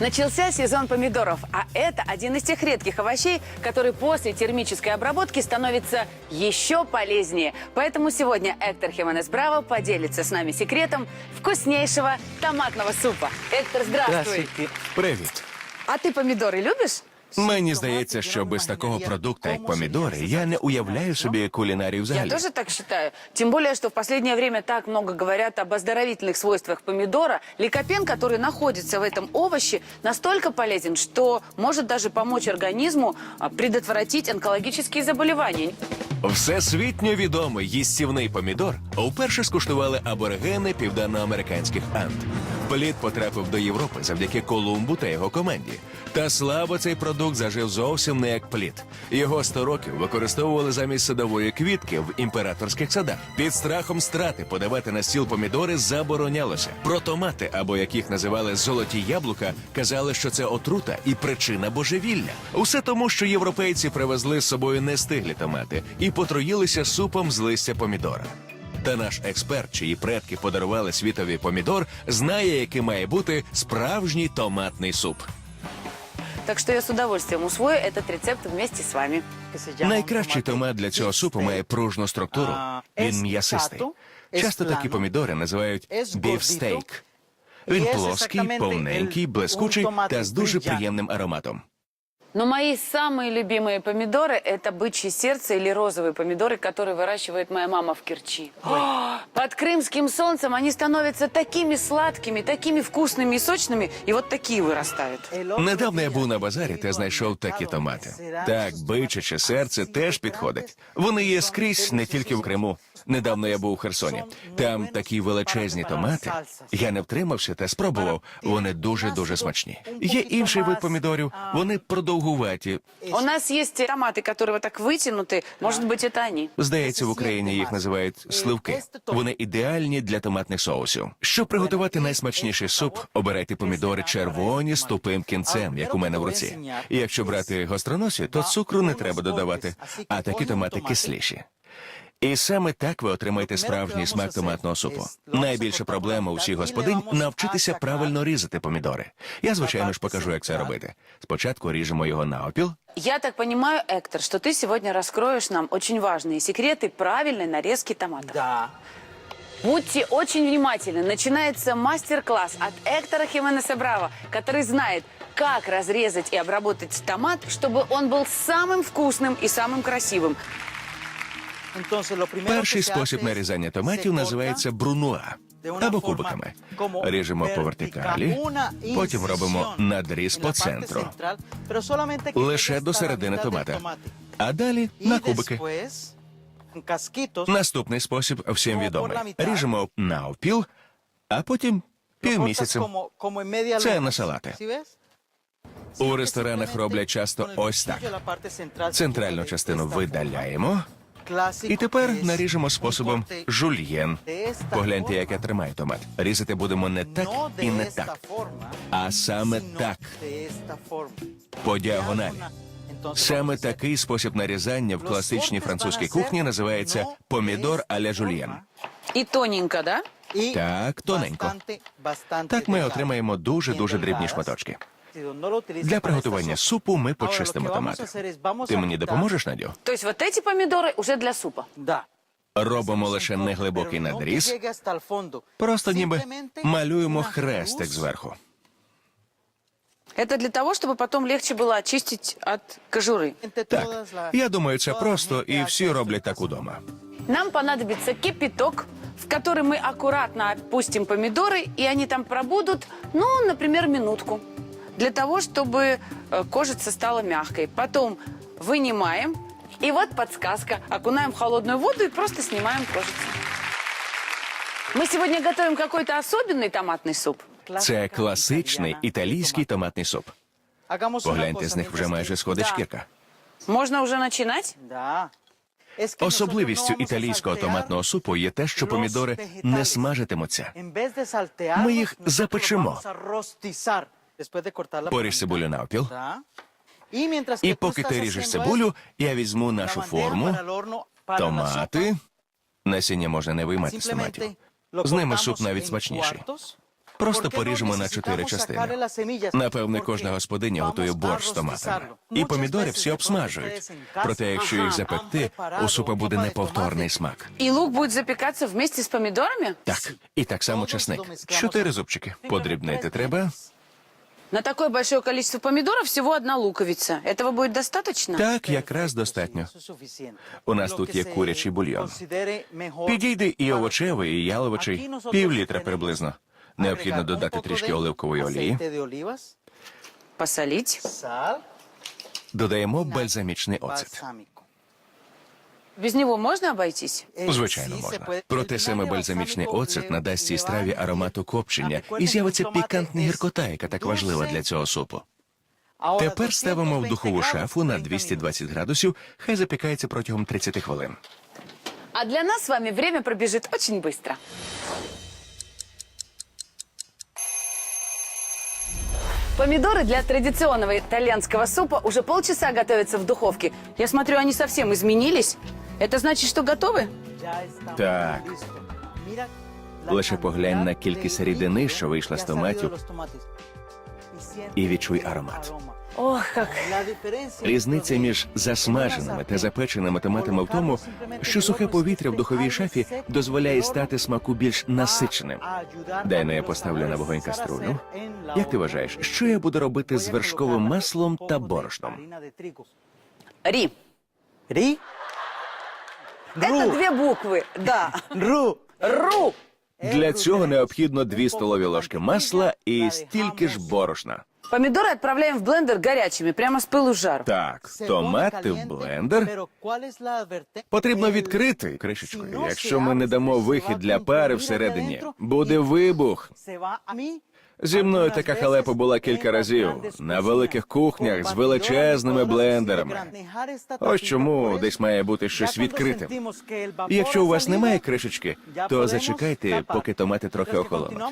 Начался сезон помидоров, а это один из тех редких овощей, который после термической обработки становится еще полезнее. Поэтому сегодня Эктор Хименес Браво поделится с нами секретом вкуснейшего томатного супа. Эктор, здравствуй. Привіт. А ты помидоры любишь? Мені здається, що без такого продукту, як помідори, я не уявляю собі кулінарію Я взагалі. тоже так считаю. Тем более, что в последнее время так много говорят об оздоровительных свойствах помидора. Ликопен, который находится в этом овоще, настолько полезен, что может даже помочь организму а, предотвратить онкологические заболевания. Всесвітньо відомий їстівний помідор вперше скуштували аборигени південноамериканських Анд. Плід потрапив до Європи завдяки Колумбу та його команді. Та слабо цей продукт зажив зовсім не як плід. Його 100 років використовували замість садової квітки в імператорських садах. Під страхом страти подавати на стіл помідори заборонялося. Про томати, або як їх називали золоті яблука, казали, що це отрута і причина божевілля. Усе тому, що європейці привезли з собою нестиглі томати і потруїлися супом з листя помідора. Та наш експерт, чиї предки подарували світові помідор, знає, який має бути справжній томатний суп. Так що я з удовольствием усвою этот рецепт вместе с вами. Найкращий томат для цього супу має пружну структуру. Він м'ясистий. Часто такі помідори називають бівстейк. Він плоский, повненький, блискучий та з дуже приємним ароматом. Но мои самые любимые помидоры – это бычье сердце или розовые помидоры, которые выращивает моя мама в Керчи. О, Под крымским солнцем они становятся такими сладкими, такими вкусными и сочными, и вот такие вырастают. Недавно я був на базарі та знайшов такі томати. Так, бичаче серце теж підходить. Вони є скрізь, не тільки в Криму. Недавно я був у Херсоні. Там такі величезні томати. Я не втримався та спробував. Вони дуже дуже смачні. Є інший вид помідорів. Вони продовгуваті. У нас есть томаты, которые вот так вытянуты. Может быть, это они. Здається, в Україні їх називають сливки. Вони ідеальні для томатних соусів. Щоб приготувати найсмачніший суп, обирайте помідори червоні з тупим кінцем, як у мене в руці. І якщо брати гостроносі, то цукру не треба додавати, а такі томати кисліші. І саме так ви отримаєте справжній смак томатного супу. Найбільша проблема у всіх господинь навчитися правильно різати помідори. Я, звичайно ж, покажу, як це робити. Спочатку ріжемо його навпіл, Я так понимаю, Эктор, что ты сегодня раскроешь нам очень важные секреты правильной нарезки томатов. Да. Будьте очень внимательны. Начинается мастер-класс от Эктора Хименеса Браво, который знает, как разрезать и обработать томат, чтобы он был самым вкусным и самым красивым. Перший спосіб нарізання томатів називається брунуа або кубиками. Ріжемо по вертикалі, потім робимо надріз по центру, лише до середини томата, а далі на кубики. Наступний спосіб всім відомий. Ріжемо навпіл, а потім півмісяцем. Це на салати. У ресторанах роблять часто ось так. Центральну частину видаляємо, і тепер наріжемо способом жульєн. Погляньте, як я тримаю томат. Різати будемо не так і не так, а саме так, по діагоналі. Саме такий спосіб нарізання в класичній французькій кухні називається помідор аля жульєн. И тоненько, да? Так, тоненько. Так ми отримаємо дуже-дуже дрібні шматочки. Si no lo utilizas Для para приготування esta sopa. супу ми Ahora, lo почистимо que vamos a томати. hacer es, vamos Ти a мені quitar- допоможеш, Надю? То есть вот эти помидоры уже для супа. Да. Робимо лише неглибокий Pero no que надріз, llegue hasta el fondo. просто ніби Simplemente малюємо una хрестик cruz. зверху. Это для того, чтобы потом легче было очистить от кожуры. Entre Так, todas las- я думаю, це toda la просто, gente і hace всі esto роблять en так casa. удома. Нам понадобится кипяток, в который мы аккуратно опустим помидоры, и они там пробудут, ну, например, минутку. Для того, чтобы э, кожица стала мягкой. Потом вынимаем. И вот подсказка. Окунаем в холодную воду и просто снимаем кожицу. Мы сегодня готовим какой-то особенный томатный суп. Це класичний італійський томатний суп. Hagamos una Погляньте, cosa, з них вже mientras майже que- сходить Да. шкірка. Можно уже начинать? Да. Es que Особливістю nosotros no vamos a італійського saltear томатного супу є те, що los помідори не vegetales. смажитимуться. En vez de saltearlos, Ми їх nosotros запечемо. Поріж цибулю навпіл. І поки ти ріжеш цибулю, я візьму нашу форму, томати. Насіння можна не виймати з томатів. З ними суп навіть смачніший. Просто поріжемо на чотири частини. Напевне, кожна господиня готує борщ з томатами. І помідори всі обсмажують. Проте, якщо їх запекти, у супа буде неповторний смак. И лук будет запекаться вместе с помидорами? Так, і так само чесник. Чотири зубчики. Подрібнити треба. На такое большое количество помидоров всего одна луковица. Этого будет достаточно? Так, якраз достатньо. У нас тут є курячий бульйон. Підійде і овочевий, і яловичий. Пів літра приблизно. Необхідно додати трішки оливкової олії. Посолить. Додаємо бальзамічний оцет. Без него можно обойтись? Звичайно, можна. Проте саме бальзамічний оцет надасть цій страві аромату копчення і з'явиться пікантна гіркота, яка так важлива для цього супу. Тепер ставимо в духову шафу на 220 градусів, хай запікається протягом 30 хвилин. А для нас с вами время пробежит очень быстро. Помидоры для традиционного итальянского супа уже полчаса готовятся в духовке. Я смотрю, они совсем изменились. Это значит, что готовы? Так. Лише поглянь на кількість рідини, що вийшла з томатів, і відчуй аромат. Ох, как Різниця між засмаженими та запеченими томатами в тому, що сухе повітря в духовій шафі дозволяє стати смаку більш насиченим. Дай ну я поставлю на вогонь каструлю. Як ти вважаєш, що я буду робити з вершковим маслом та борошном? Ри. Ри? Это две буквы, да. Ру. Ру. Для цього необхідно 2 столові ложки масла і стільки ж борошна. Помидоры отправляем в блендер горячими, прямо с пылу с жару. Так, томати в блендер. Потрібно відкрити кришечкою. Якщо ми не дамо вихід для пари всередині, буде вибух. Зі мною така халепа була кілька разів на великих кухнях з величезними блендерами. Ось чому десь має бути щось відкритим. І Якщо у вас немає кришечки, то зачекайте, поки томати трохи охолонуть.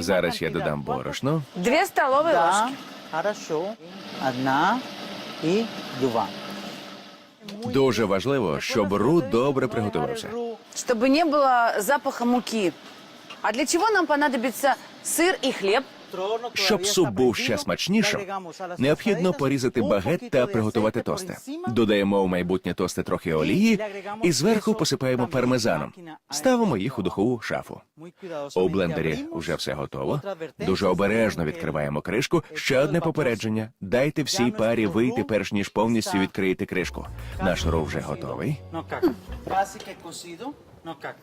Зараз я додам борошно. Две столовые ложки. Хорошо. Одна і два. Дуже важливо, щоб ру добре приготувався. Чтобы не было запаха муки. А для чего нам понадобится сыр и хлеб? Щоб суп був ще смачнішим, необхідно порізати багет та приготувати тости. Додаємо в майбутнє тости трохи олії і зверху посипаємо пармезаном. Ставимо їх у духову шафу. У блендері вже все готово. Дуже обережно відкриваємо кришку. Ще одне попередження: дайте всій парі вийти, перш ніж повністю відкриєте кришку. Наш ров вже готовий. No как.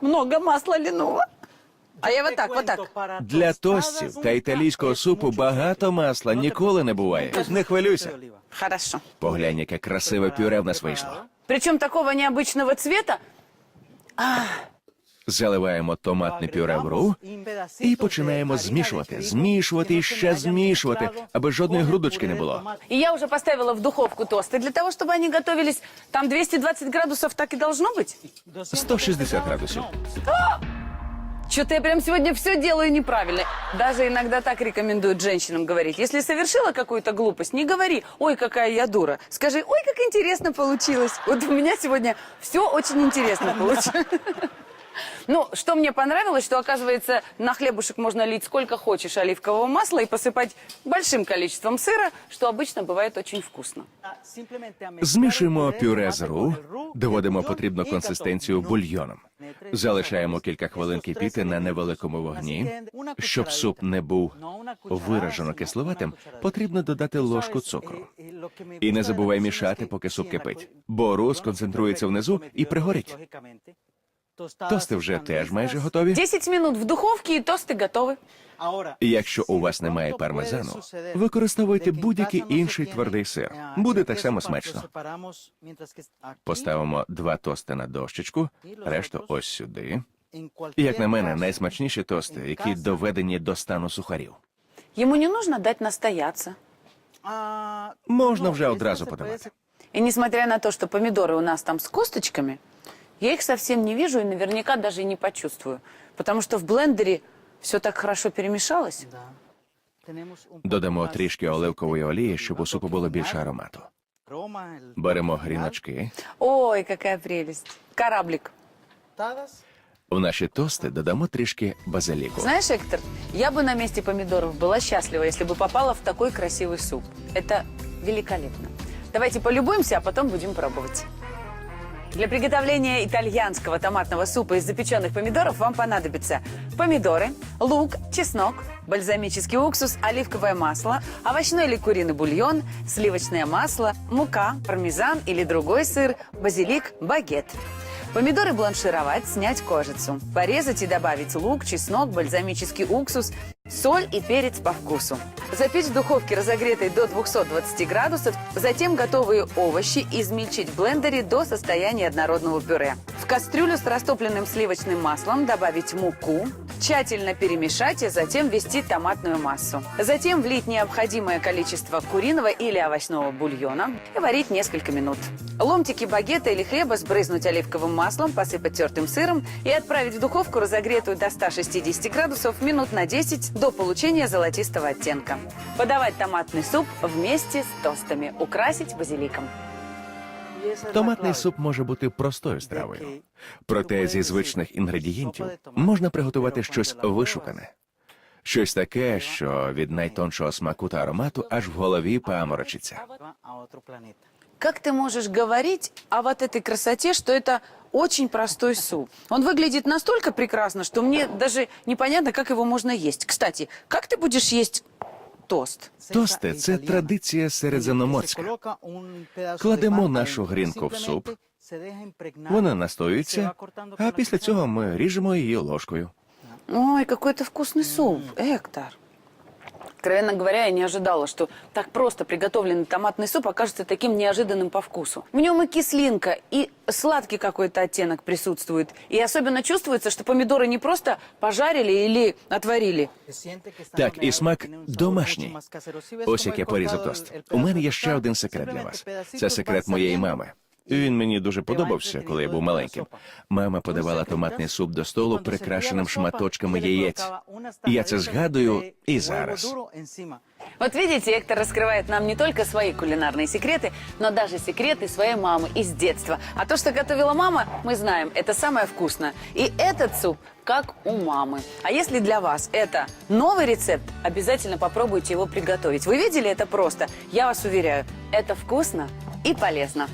Много масла линуло. А я вот так, вот так. Для тостів та італійського супу багато масла ніколи не буває. Не хвилюйся. Хорошо. Поглянь, яке красиве пюре в нас вийшло. Причем такого необычного цвета. Заливаємо томатне пюре в ру і починаємо змішувати, змішувати і ще змішувати, аби жодної грудочки не було. И я уже поставила в духовку тосты для того, чтобы они готовились. Там 220 градусов так и должно быть. 160 градусів. Что-то я прям сегодня все делаю неправильно. Даже иногда так рекомендуют женщинам говорить. Если совершила какую-то глупость, не говори, ой, какая я дура. Скажи, ой, как интересно получилось. Вот у меня сегодня все очень интересно получилось. Ну, что мне понравилось, что, оказывается, на хлебушек можно лить сколько хочешь оливкового масла и посыпать большим количеством сыра, что обычно бывает очень вкусно. Змішуємо пюре з ру, доводимо потрібну консистенцію бульйоном. Залишаємо кілька хвилин кипіти на невеликому вогні. Щоб суп не був виражено кисловатим, потрібно додати ложку цукру. І не забувай мішати, поки суп кипить, бо ру сконцентрується внизу і пригорить. Тости вже теж майже готові. 10 минут в духовке и тосты готовы. І Якщо у вас немає пармезану, використовуйте будь-який інший твердий сир. Буде так само смачно. Поставимо два тости на дощечку, решту ось сюди. Як на мене, найсмачніші тости, які доведені до стану сухарів. Ему не нужно дать настояться. Можна вже одразу подавати. И несмотря на то, что помидоры у нас там с косточками, я их совсем не вижу и наверняка даже и не почувствую. Потому что в блендере все так хорошо перемешалось. Додамо трішки оливкової олії, щоб у супу було більше аромату. Беремо гріночки. Ой, какая прелесть. Кораблик. У наші тости додамо трішки базиліку. Знаешь, Эктор, Я бы на месте помидоров была счастлива, если бы попала в такой красивый суп. Это великолепно. Давайте полюбуемся, а потом будем пробовать. Для приготовления итальянского томатного супа из запеченных помидоров вам понадобятся помидоры, лук, чеснок, бальзамический уксус, оливковое масло, овощной или куриный бульон, сливочное масло, мука, пармезан или другой сыр, базилик, багет. Помидоры бланшировать, снять кожицу. Порезать и добавить лук, чеснок, бальзамический уксус, соль и перец по вкусу. Запечь в духовке, разогретой до 220 градусов. Затем готовые овощи измельчить в блендере до состояния однородного пюре. В кастрюлю с растопленным сливочным маслом добавить муку, тщательно перемешать и затем ввести томатную массу. Затем влить необходимое количество куриного или овощного бульона и варить несколько минут. Ломтики багета или хлеба сбрызнуть оливковым маслом, посыпать тертым сыром и отправить в духовку, разогретую до 160 градусов, минут на 10 до получения золотистого оттенка. Подавать томатный суп вместе с тостами. Украсить базиликом. Y esa es la Томатний clave. суп може бути простою стравою. Проте зі звичних інгредієнтів можна приготувати щось вишукане. Щось таке, що від найтоншого смаку та аромату аж в голові паморочиться. Va a otro planeta. Как ты можешь говорить о вот этой красоте, что это очень простой суп? Он выглядит настолько прекрасно, что мне даже непонятно, как его можно есть. Кстати, как ты будешь есть тост? Тости це традиція середземноморська. Кладемо нашу грінку в суп, Вона настоюється, а після цього ми ріжемо її ложкою. Ой, какой это вкусный суп, Эктор. Откровенно говоря, я не ожидала, что так просто приготовленный томатный суп окажется таким неожиданным по вкусу. В нем и кислинка, и сладкий какой-то оттенок присутствует. И особенно чувствуется, что помидоры не просто пожарили или отварили. Так, і смак домашній. Ось як я порізав тост. У мене є ще один секрет для вас. Це секрет моєї мами. Він мені дуже подобався, коли я був маленьким. Мама подавала томатний суп до столу, прикрашеним шматочками яєць. Я це згадую і зараз. Вот видите, Эктор раскрывает нам не только свои кулинарные секреты, но даже секреты своей мамы из детства. А то, что готовила мама, мы знаем, это самое вкусное. И этот суп как у мамы. А если для вас это новый рецепт, обязательно попробуйте его приготовить. Вы видели это просто? Я вас уверяю, это вкусно и полезно.